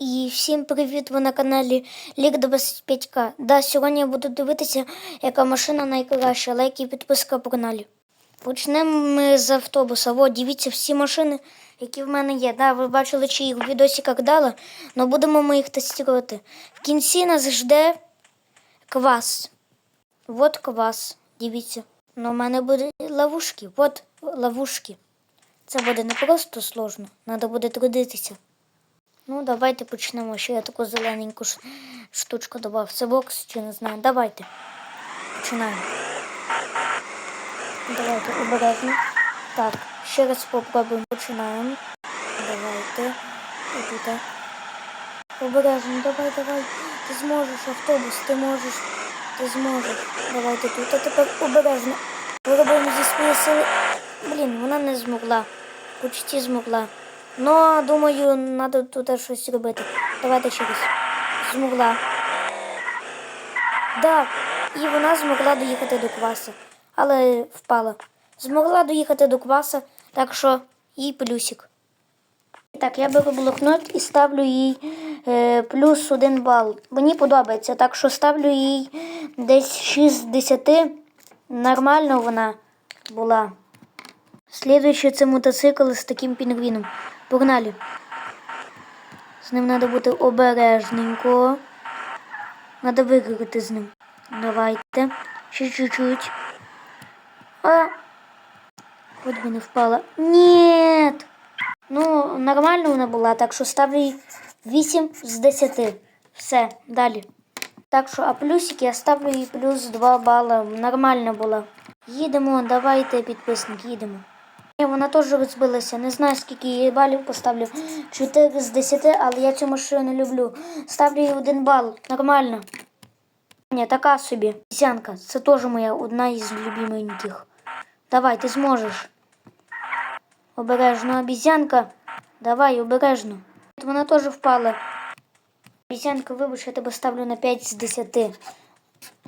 І всім привіт! Ви на каналі Лік 25К. Да, сьогодні я буду дивитися, яка машина найкраща, лайк і підписка по каналі. Почнемо ми з автобуса. От, дивіться всі машини, які в мене є. Да, ви бачили, чи їх в відосиках дали, але будемо ми їх тестувати. В кінці нас жде квас. От квас, дивіться. Ну, у мене буде ловушки. От ловушки. Це буде не просто сложно, треба буде трудитися. Ну, давайте почнемо. Ще я таку зелененьку штучку додав. Це бокс чи не знаю. Давайте. Починаємо. Давайте обережно. Так, ще раз попробуємо. Починаємо. Давайте. І тут. Обережно, давай, давай. Ти зможеш, автобус, ти можеш. Ти зможеш. Давайте тут. А тепер обережно. Виробимо зі своєї сили. Блін, вона не змогла. Почти змогла. Ну, думаю, треба тут щось робити. Давайте ще раз. Змогла. Так, і вона змогла доїхати до кваса, але впала. Змогла доїхати до кваса, так що їй плюсик. Так, я беру блокнот і ставлю їй е, плюс один бал. Мені подобається, так що ставлю їй десь 6 з 10. Нормально вона була. Слідуючий це мотоцикл з таким пінгвіном. Погнали. З ним треба бути обережненько. Треба виграти з ним. Давайте. Ще чуть-чуть. А. Хоч би не впала. Ні. Ну, нормально вона була, так що ставлю їй 8 з 10. Все, далі. Так що, а плюсики я ставлю їй плюс 2 бала. Нормально була. Їдемо, давайте, підписники, їдемо. Вона теж розбилася. Не знаю, скільки її балів поставлю. 4 з 10, але я цю машину люблю. Ставлю їй один бал. Нормально. Ні, така собі. Сянка, це теж моя одна із любименьких. Давай, ти зможеш. Обережно, обізянка. Давай, обережно. Вона теж впала. Обізянка, вибач, я тебе ставлю на 5 з 10.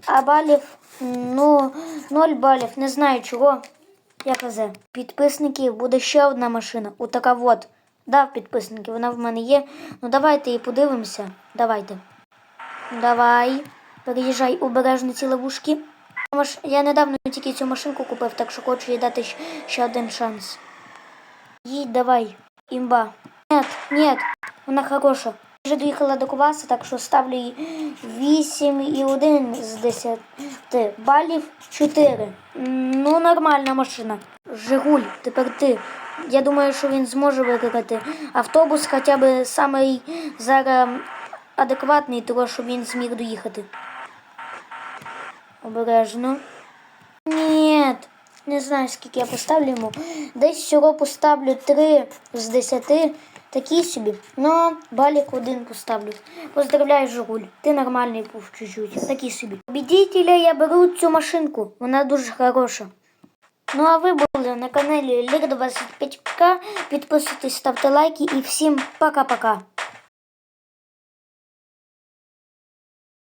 А балів, ну, 0 балів, не знаю чого. Я казав, підписники, буде ще одна машина. Отака от. Да, підписники, вона в мене є. Ну давайте і подивимося. Давайте. Давай. Переїжджай обережно ці ловушки. Я недавно тільки цю машинку купив, так що хочу їй дати ще один шанс. Їдь, давай, імба. Нет, нет, вона хороша. Вже доїхала до кваса, так що ставлю їй 8 і 1 з 10 балів 4. Ну, нормальна машина. Жигуль, тепер ти. Я думаю, що він зможе викликати автобус хоча б самий зараз адекватний, того, щоб він зміг доїхати. Обережно. Ні, не знаю, скільки я поставлю йому. Десь всього поставлю 3 з 10. Такий собі. Ну, балік один поставлю. Поздравляю, Жигуль. Ти нормальний був чуть-чуть. Такий собі. Побідітеля я беру цю машинку. Вона дуже хороша. Ну а ви були на каналі Лір 25К. Підписуйтесь, ставте лайки і всім пока-пока.